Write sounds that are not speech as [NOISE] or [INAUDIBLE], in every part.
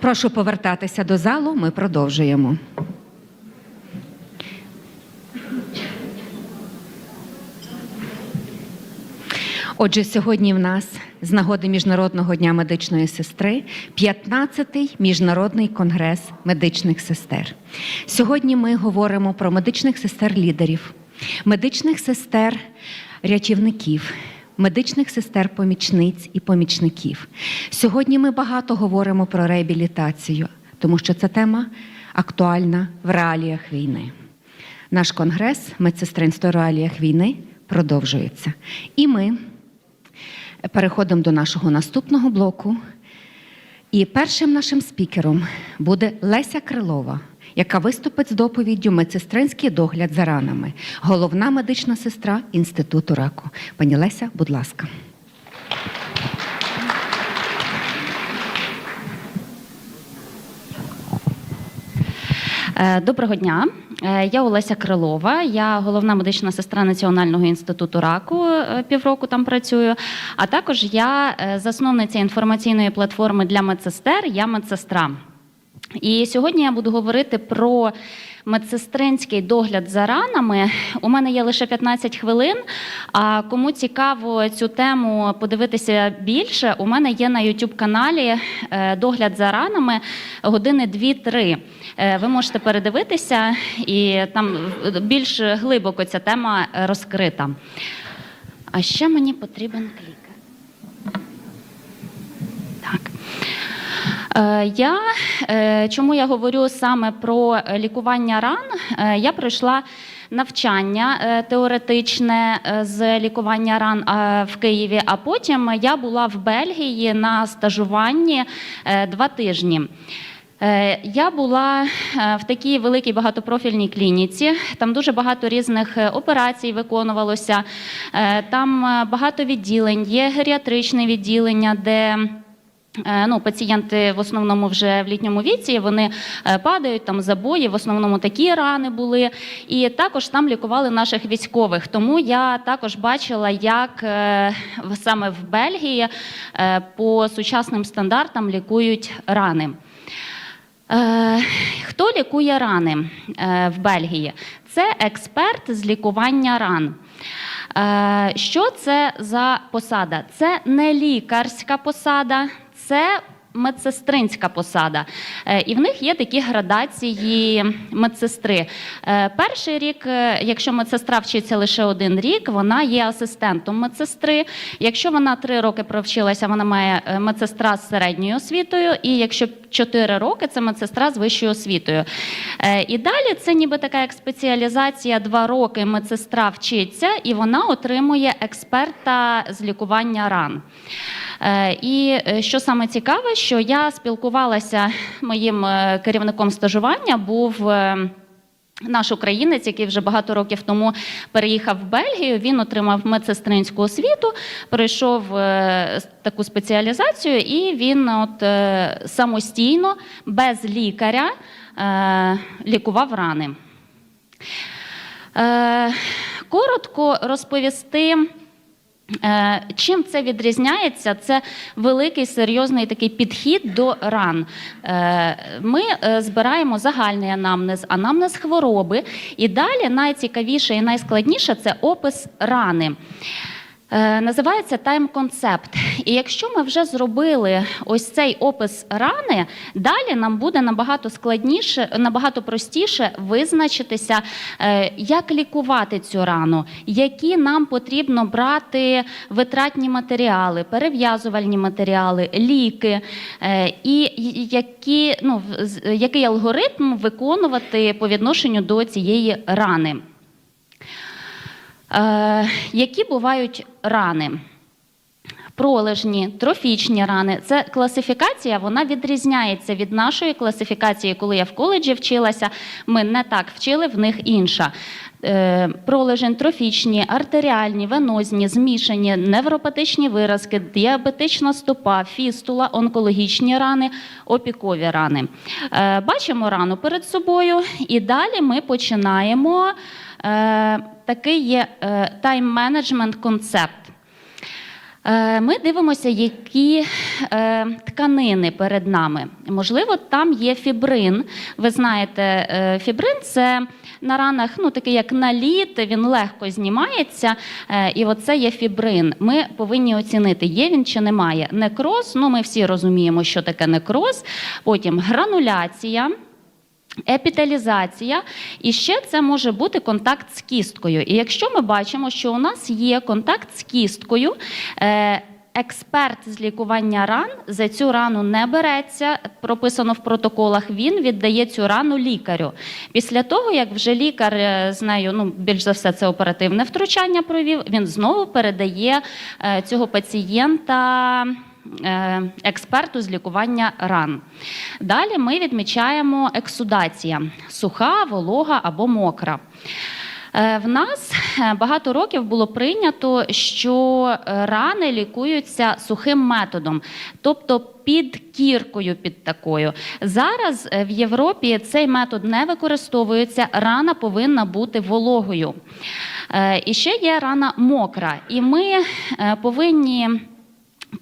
Прошу повертатися до залу. Ми продовжуємо. Отже, сьогодні в нас з нагоди Міжнародного дня медичної сестри 15-й міжнародний конгрес медичних сестер. Сьогодні ми говоримо про медичних сестер-лідерів, медичних сестер медичних сестер-помічниць і помічників. Сьогодні ми багато говоримо про реабілітацію, тому що ця тема актуальна в реаліях війни. Наш конгрес медсестринство реаліях війни продовжується. І ми переходимо до нашого наступного блоку. І першим нашим спікером буде Леся Крилова, яка виступить з доповіддю Медсестринський догляд за ранами, головна медична сестра Інституту раку. Пані Леся, будь ласка. Е, Доброго дня. Е, Я Олеся Крилова, я головна медична сестра Національного інституту раку. е, Півроку там працюю. А також я засновниця інформаційної платформи для медсестер. Я медсестра. І сьогодні я буду говорити про медсестринський догляд за ранами. У мене є лише 15 хвилин. А кому цікаво цю тему подивитися більше, у мене є на youtube каналі е, догляд за ранами години 2-3. Е, Ви можете передивитися, і там більш глибоко ця тема розкрита. А ще мені потрібен клікер. Так. Е, Я е, чому я говорю саме про лікування ран? Е, Я пройшла навчання е, теоретичне е, з лікування ран е, в Києві, а потім я була в Бельгії на стажуванні е, два тижні. Е, Я була е, в такій великій багатопрофільній клініці. Там дуже багато різних е, операцій виконувалося. Е, Там е, багато відділень, є геріатричне відділення, де Е, Ну, пацієнти в основному вже в літньому віці вони е, падають, там забої, в основному такі рани були. І також там лікували наших військових. Тому я також бачила, як е, саме в Бельгії е, по сучасним стандартам лікують рани. Е, Хто лікує рани е, в Бельгії? Це експерт з лікування ран. Е, Що це за посада? Це не лікарська посада, це медсестринська посада. Е, І в них є такі градації медсестри. Е, Перший рік, е, якщо медсестра вчиться лише один рік, вона є асистентом медсестри. Якщо вона три роки провчилася, вона має медсестра з середньою освітою. І якщо чотири роки, це медсестра з вищою освітою. Е, І далі це ніби така як спеціалізація. Два роки медсестра вчиться, і вона отримує експерта з лікування ран. Е, І е, що саме цікаве, що я спілкувалася [LAUGHS] моїм керівником стажування, був. Наш українець, який вже багато років тому переїхав в Бельгію, він отримав медсестринську освіту, пройшов е, таку спеціалізацію, і він от е, самостійно, без лікаря, е, лікував рани. Коротко розповісти. Е, Чим це відрізняється? Це великий серйозний такий підхід до ран. Е, Ми е, збираємо загальний анамнез, анамнез хвороби, і далі найцікавіше і найскладніше це опис рани. Е, Називається тайм-концепт. І якщо ми вже зробили ось цей опис рани, далі нам буде набагато складніше, набагато простіше визначитися, е, як лікувати цю рану, які нам потрібно брати витратні матеріали, перев'язувальні матеріали, ліки, е, і які, ну, який алгоритм виконувати по відношенню до цієї рани. Е, які бувають рани? Пролежні, трофічні рани. Це класифікація, вона відрізняється від нашої класифікації, коли я в коледжі вчилася. Ми не так вчили, в них інша. Е, Пролежень, трофічні, артеріальні, венозні, змішані, невропатичні виразки, діабетична стопа, фістула, онкологічні рани, опікові рани. Е, Бачимо рану перед собою, і далі ми починаємо. Такий є тайм-менеджмент концепт. Е, Ми дивимося, які е, тканини перед нами. Можливо, там є фібрин. Ви знаєте, е, фібрин це на ранах, ну такий як наліт, він легко знімається. І оце є фібрин. Ми повинні оцінити, є він чи немає. Некроз, ну ми всі розуміємо, що таке некроз. Потім грануляція. Епіталізація, і ще це може бути контакт з кісткою. І якщо ми бачимо, що у нас є контакт з кісткою, е, експерт з лікування ран за цю рану не береться, прописано в протоколах. Він віддає цю рану лікарю. Після того, як вже лікар е, з нею, ну більш за все, це оперативне втручання провів, він знову передає е, цього пацієнта експерту з лікування ран. Далі ми відмічаємо ексудація суха, волога або мокра. Е, В нас е, багато років було прийнято, що е, рани лікуються сухим методом, тобто під кіркою під такою. Зараз е, в Європі цей метод не використовується, рана повинна бути вологою. Е, І ще є рана мокра. І ми е, повинні.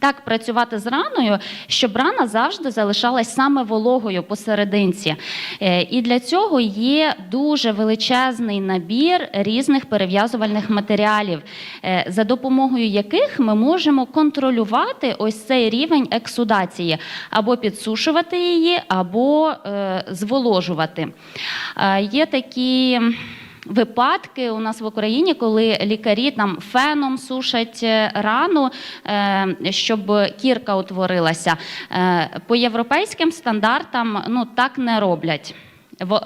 Так працювати з раною, щоб рана завжди залишалась саме вологою посерединці. Е, І для цього є дуже величезний набір різних перев'язувальних матеріалів, е, за допомогою яких ми можемо контролювати ось цей рівень ексудації, або підсушувати її, або е, зволожувати. Є такі. Випадки у нас в Україні, коли лікарі там феном сушать е, рану, е, щоб кірка утворилася. Е, По європейським стандартам ну так не роблять.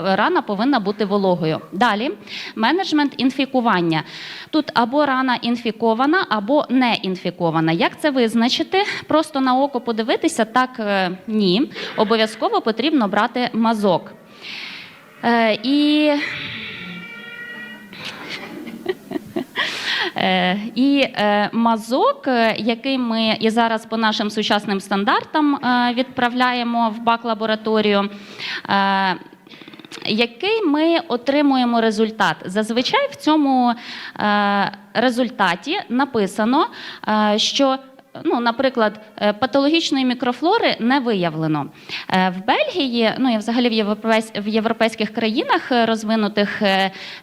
Рана повинна бути вологою. Далі менеджмент інфікування. Тут або рана інфікована, або не інфікована. Як це визначити? Просто на око подивитися, так ні. Обов'язково потрібно брати мазок. І І е, мазок, е, який ми і зараз по нашим сучасним стандартам е, відправляємо в бак-лабораторію. е, Який ми отримуємо результат? Зазвичай в цьому е, результаті написано, е, що Ну, наприклад, е, патологічної мікрофлори не виявлено. Е, В Бельгії, ну і взагалі в європейсь- в європейських країнах е, розвинутих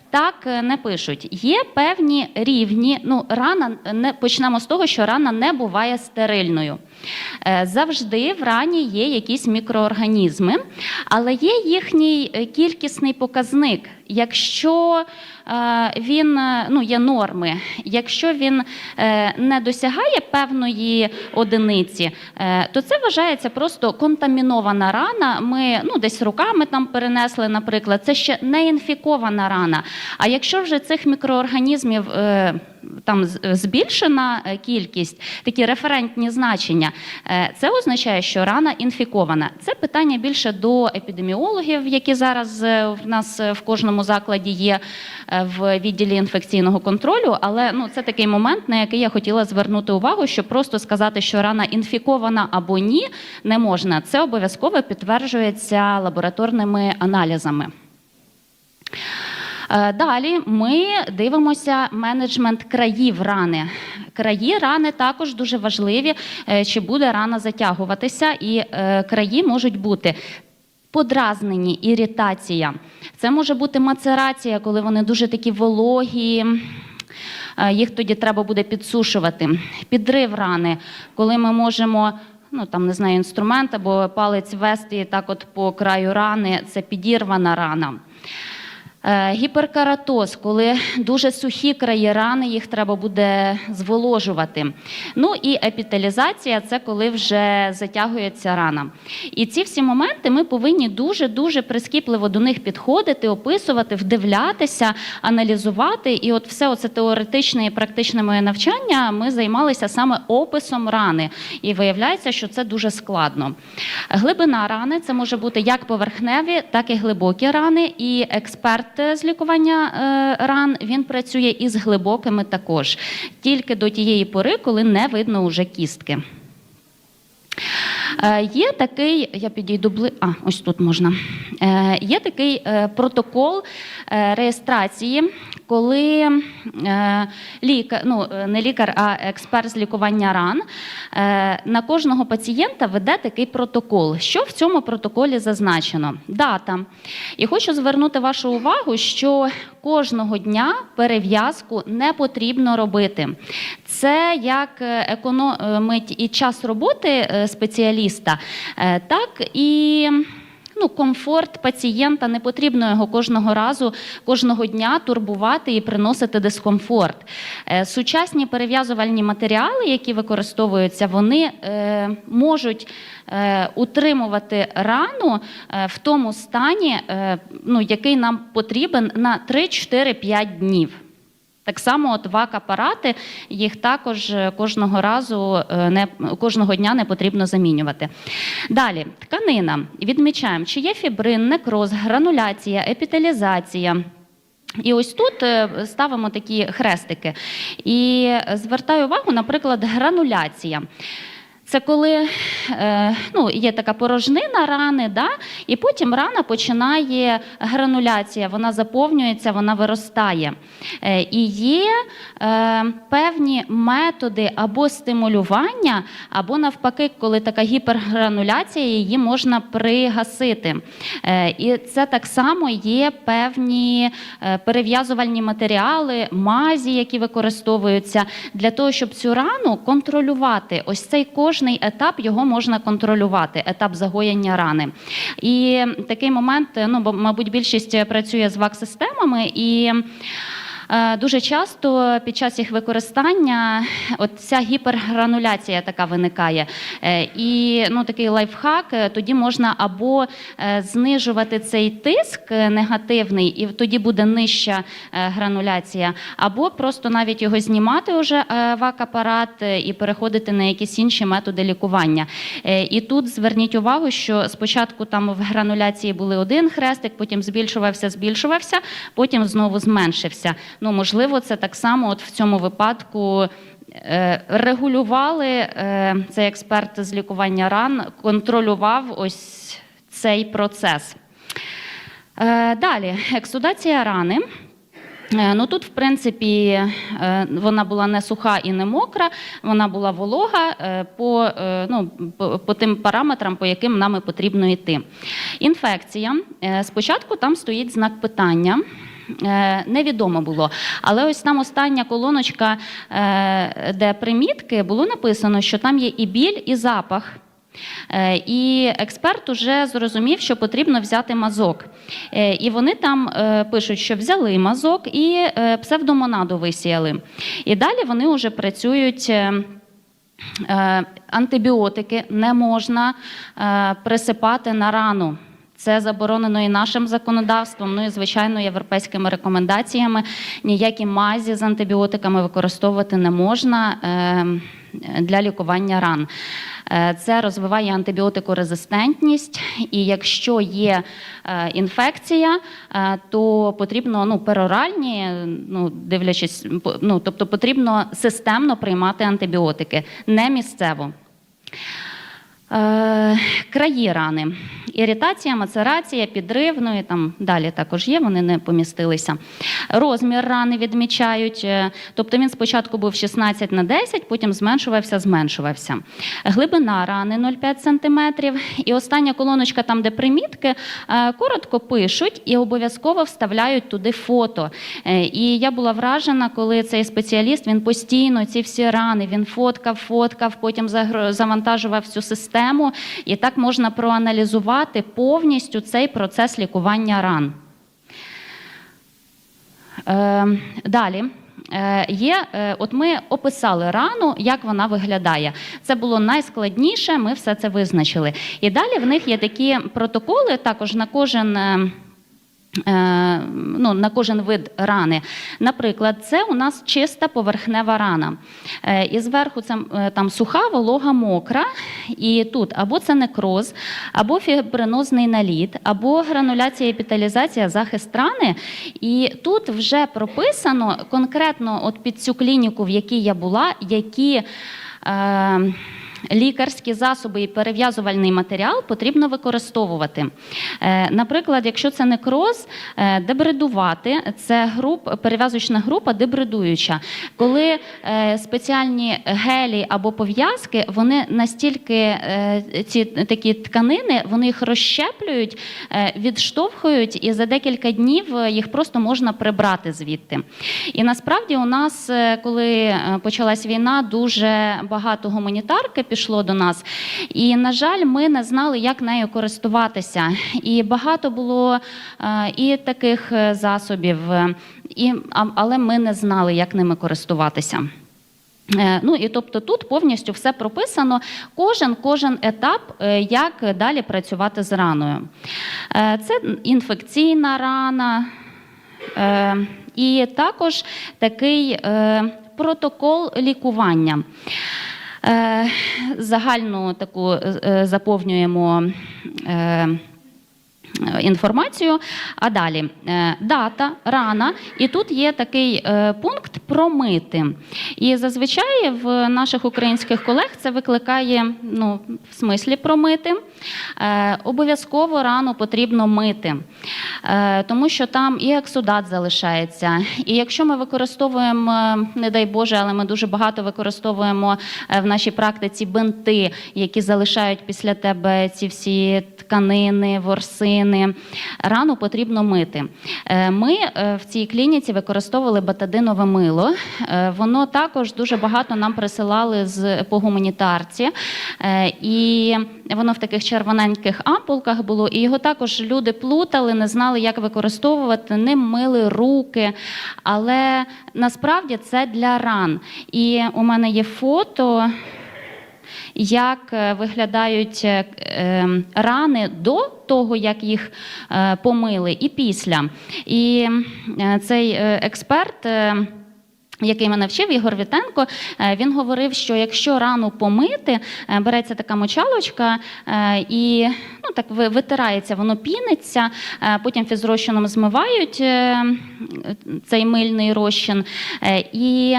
так не пишуть. Є певні рівні. Ну, рана не почнемо з того, що рана не буває стерильною. Е, Завжди в рані є якісь мікроорганізми, але є їхній е, кількісний показник. Якщо е, він ну, є норми, якщо він не досягає певної одиниці, то це вважається просто контамінована рана. Ми ну, десь руками там перенесли, наприклад, це ще не інфікована рана. А якщо вже цих мікроорганізмів там збільшена е, кількість, такі референтні значення, е, це означає, що рана інфікована. Це питання більше до епідеміологів, які зараз е, в нас в кожному закладі є в відділі інфекційного контролю. Але ну це такий момент, на який я хотіла звернути увагу, що просто сказати, що рана інфікована або ні, не можна. Це обов'язково підтверджується лабораторними аналізами. Е, Далі ми дивимося менеджмент країв рани. Краї рани також дуже важливі, е, чи буде рана затягуватися, і е, краї можуть бути. Подразнені, іритація. Це може бути мацерація, коли вони дуже такі вологі. Їх тоді треба буде підсушувати. Підрив рани, коли ми можемо ну там не знаю, інструмент або палець вести так, от по краю рани, це підірвана рана. Е, Гіперкаратоз, коли дуже сухі краї рани, їх треба буде зволожувати. Ну і епіталізація це коли вже затягується рана. І ці всі моменти ми повинні дуже-дуже прискіпливо до них підходити, описувати, вдивлятися, аналізувати. І от все оце теоретичне і практичне моє навчання ми займалися саме описом рани. І виявляється, що це дуже складно. Глибина рани це може бути як поверхневі, так і глибокі рани. І експерт з лікування е, ран він працює із глибокими також, тільки до тієї пори, коли не видно уже кістки. Е, Є такий, я підійду бли... а, ось тут можна. Е, Є такий е, протокол реєстрації, коли лікар, ну не лікар, а експерт з лікування ран на кожного пацієнта веде такий протокол. Що в цьому протоколі зазначено? Дата. І хочу звернути вашу увагу, що кожного дня перев'язку не потрібно робити. Це як економить і час роботи е, спеціаліста, е, так і. Ну, комфорт пацієнта не потрібно його кожного разу, кожного дня турбувати і приносити дискомфорт. Е, Сучасні перев'язувальні матеріали, які використовуються, вони е, можуть утримувати рану в тому стані, ну, який нам потрібен на 3-4-5 днів. Так само, от вак-апарати, їх також е, кожного разу е, не кожного дня не потрібно замінювати. Далі, тканина. Відмічаємо, чи є фібрин, некроз, грануляція, епіталізація. І ось тут е, ставимо такі хрестики. І звертаю увагу, наприклад, грануляція. Це коли е, ну, є така порожнина рани, да? і потім рана починає грануляція, вона заповнюється, вона виростає. Е, і є е, певні методи або стимулювання, або навпаки, коли така гіпергрануляція, її можна пригасити. І це так само є певні перев'язувальні матеріали, мазі, які використовуються для того, щоб цю рану контролювати. Ось цей кожний етап його можна контролювати, етап загоєння рани. І такий момент, ну бо, мабуть, більшість працює з ВАК-системами і. Е, Дуже часто під час їх використання от ця гіпергрануляція така виникає. Е, І ну, такий лайфхак, е, тоді можна або знижувати цей тиск негативний, і тоді буде нижча грануляція, або просто навіть його знімати вже е, вак-апарат е, і переходити на якісь інші методи лікування. І тут зверніть увагу, що спочатку там в грануляції були один хрестик, потім збільшувався, збільшувався, потім знову зменшився. Ну, можливо, це так само от в цьому випадку. е, Регулювали е, цей експерт з лікування ран, контролював ось цей процес. Е, Далі, ексудація рани. Ну тут, в принципі, вона була не суха і не мокра, вона була волога по, ну, по, тим параметрам, по яким нам потрібно йти. Інфекція. Спочатку там стоїть знак питання. Е, Невідомо було. Але ось там остання колоночка, е, де примітки, було написано, що там є і біль, і запах. Е, І експерт уже зрозумів, що потрібно взяти мазок. І вони там пишуть, що взяли мазок і псевдомонаду висіяли. І далі вони вже працюють. Антибіотики не можна присипати на рану. Це заборонено і нашим законодавством, ну і звичайно європейськими рекомендаціями. Ніякі мазі з антибіотиками використовувати не можна е, для лікування ран. Е, Це розвиває антибіотикорезистентність, і якщо є е, інфекція, то потрібно ну, пероральні, ну, дивлячись, ну, тобто потрібно системно приймати антибіотики, не місцево. Краї рани. Іритація, мацерація, підрив, ну і там далі також є, вони не помістилися. Розмір рани відмічають, е, тобто він спочатку був 16 на 10, потім зменшувався, зменшувався. Глибина рани 0,5 см. І остання колоночка, там, де примітки, е, коротко пишуть і обов'язково вставляють туди фото. Е, І я була вражена, коли цей спеціаліст він постійно ці всі рани, він фоткав, фоткав, потім завантажував цю систему. І так можна проаналізувати повністю цей процес лікування ран. Е, далі. Е, Є, е, от ми описали рану, як вона виглядає. Це було найскладніше, ми все це визначили. І далі в них є такі протоколи, також на кожен. Е, Ну, на кожен вид рани. Наприклад, це у нас чиста поверхнева рана. Е, І зверху це е, там суха, волога, мокра. І тут або це некроз, або фібринозний наліт, або грануляція, епіталізація, захист рани. І тут вже прописано конкретно от під цю клініку, в якій я була, які. Е, лікарські засоби і перев'язувальний матеріал потрібно використовувати. Е, Наприклад, якщо це некроз, е, дебридувати це груп, перев'язочна група дебридуюча. Коли е, спеціальні гелі або пов'язки, вони настільки ці такі тканини, вони їх розщеплюють, відштовхують, і за декілька днів їх просто можна прибрати звідти. І насправді у нас, коли почалась війна, дуже багато гуманітарки пішло до нас. І, на жаль, ми не знали, як нею користуватися. І багато було е, і таких е, засобів, е, і, але ми не знали, як ними користуватися. Ну і тобто тут повністю все прописано, кожен кожен етап, як далі працювати з раною. Це інфекційна рана, і також такий протокол лікування. Е, Загальну таку е, заповнюємо. Інформацію, а далі е, дата, рана, і тут є такий е, пункт промити. І зазвичай в наших українських колег це викликає ну, в смислі промити. Е, Обов'язково рану потрібно мити, тому що там і ексудат залишається. І якщо ми використовуємо, не дай Боже, але ми дуже багато використовуємо в нашій практиці бинти, які залишають після тебе ці всі тканини, ворсини. Рану потрібно мити. Е, Ми е, в цій клініці використовували батадинове мило. Е, Воно також дуже багато нам присилали з по гуманітарці, і воно в таких червоненьких ампулках було. І його також люди плутали, не знали, як використовувати. Ним мили руки. Але насправді це для ран. І у мене є фото як е, виглядають е, е, рани до того, як їх е, помили, і після. І цей експерт. Який мене вчив Ігор Вітенко, е, він говорив, що якщо рану помити, е, береться така мочалочка е, і ну, так витирається, воно піниться, потім фізрозчином змивають цей мильний розчин, і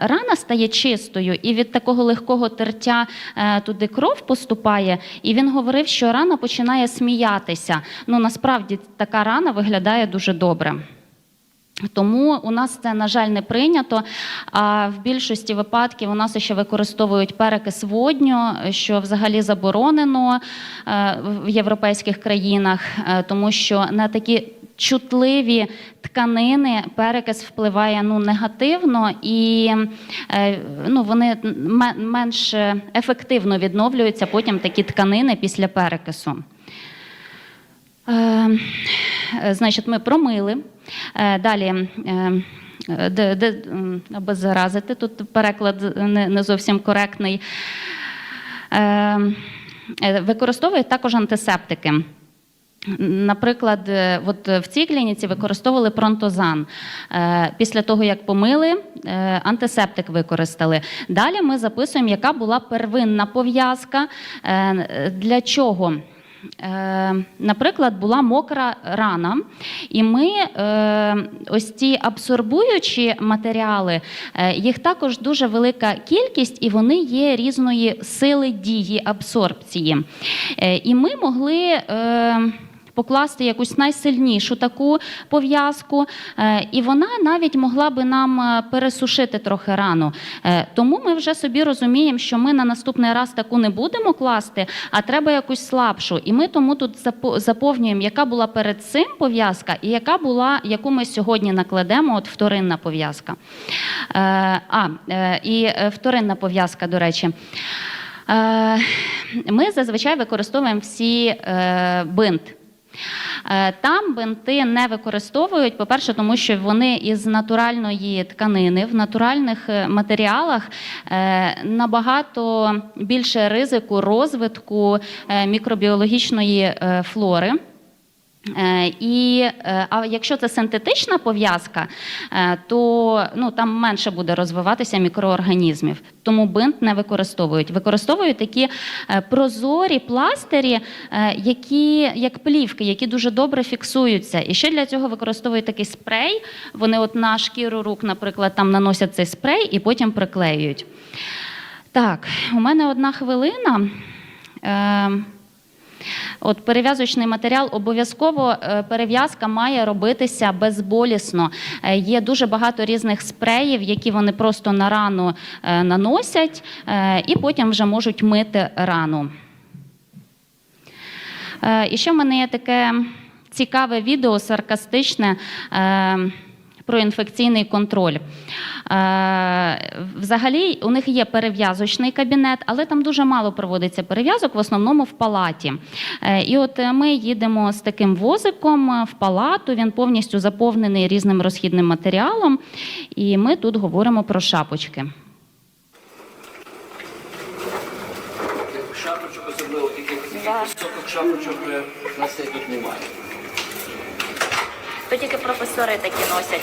рана стає чистою, і від такого легкого тертя туди кров поступає. І він говорив, що рана починає сміятися. Ну насправді така рана виглядає дуже добре. Тому у нас це, на жаль, не прийнято. А в більшості випадків у нас ще використовують перекис водню, що взагалі заборонено е, в європейських країнах, е, тому що на такі чутливі тканини перекис впливає ну, негативно і е, ну, вони менш ефективно відновлюються потім такі тканини після перекису. Значить, ми промили. Е, Далі. е, Де, де, м, обеззаразити, тут переклад не, не зовсім коректний. Е, Використовують також антисептики. Наприклад, от в цій клініці використовували пронтозан. Після того, як помили, антисептик використали. Далі ми записуємо, яка була первинна пов'язка. Для чого? Е, Наприклад, була мокра рана, і ми е, ось ці абсорбуючі матеріали, е, їх також дуже велика кількість, і вони є різної сили дії абсорбції. І ми могли. Покласти якусь найсильнішу таку пов'язку, е, і вона навіть могла би нам е, пересушити трохи рану. Е, Тому ми вже собі розуміємо, що ми на наступний раз таку не будемо класти, а треба якусь слабшу. І ми тому тут заповнюємо, яка була перед цим пов'язка, і яка була, яку ми сьогодні накладемо, от вторинна пов'язка. А, і вторинна пов'язка, до речі. Ми зазвичай використовуємо всі бинт. Е, Там бинти не використовують, по-перше, тому що вони із натуральної тканини в натуральних е, матеріалах е, набагато більше ризику розвитку мікробіологічної флори. Е, І е, а якщо це синтетична пов'язка, е, то ну там менше буде розвиватися мікроорганізмів. Тому бинт не використовують. Використовують такі прозорі пластирі, які як плівки, які дуже добре фіксуються. І ще для цього використовують такий спрей. Вони от на шкіру рук, наприклад, там наносять цей спрей і потім приклеюють. Так, у мене одна хвилина. От перев'язочний матеріал обов'язково е, перев'язка має робитися безболісно. Е, Є дуже багато різних спреїв, які вони просто на рану е, наносять, і потім вже можуть мити рану. І ще в мене є таке цікаве відео, саркастичне. Про інфекційний контроль. Е, Взагалі, у них є перев'язочний кабінет, але там дуже мало проводиться перев'язок, в основному в палаті. Е, І от е, ми їдемо з таким возиком в палату, він повністю заповнений різним розхідним матеріалом. І ми тут говоримо про шапочки. Шапочок особливо, таких високих шапочок у нас тут немає. То тільки професори такі носять.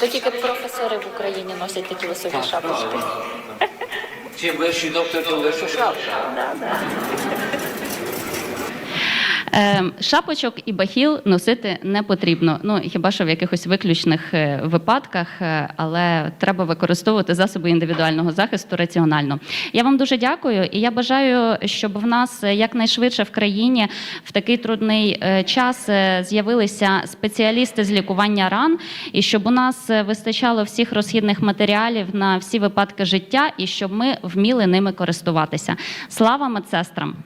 То тільки професори в Україні носять такі високі шапочки. Чим вищий доктор, тим вища шапка. Е, Шапочок і бахіл носити не потрібно. Ну хіба що в якихось виключних е, випадках, е, але треба використовувати засоби індивідуального захисту раціонально. Я вам дуже дякую, і я бажаю, щоб в нас якнайшвидше в країні в такий трудний час з'явилися спеціалісти з лікування ран, і щоб у нас вистачало всіх розхідних матеріалів на всі випадки життя, і щоб ми вміли ними користуватися. Слава медсестрам!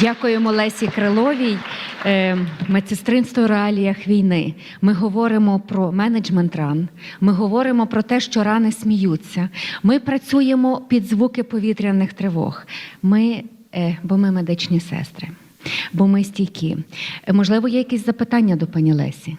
Дякуємо Лесі Криловій. Е, Медсестринство в реаліях війни. Ми говоримо про менеджмент ран. Ми говоримо про те, що рани сміються. Ми працюємо під звуки повітряних тривог. Ми, е, бо ми медичні сестри, бо ми стійкі. Е, Можливо, є якісь запитання до пані Лесі?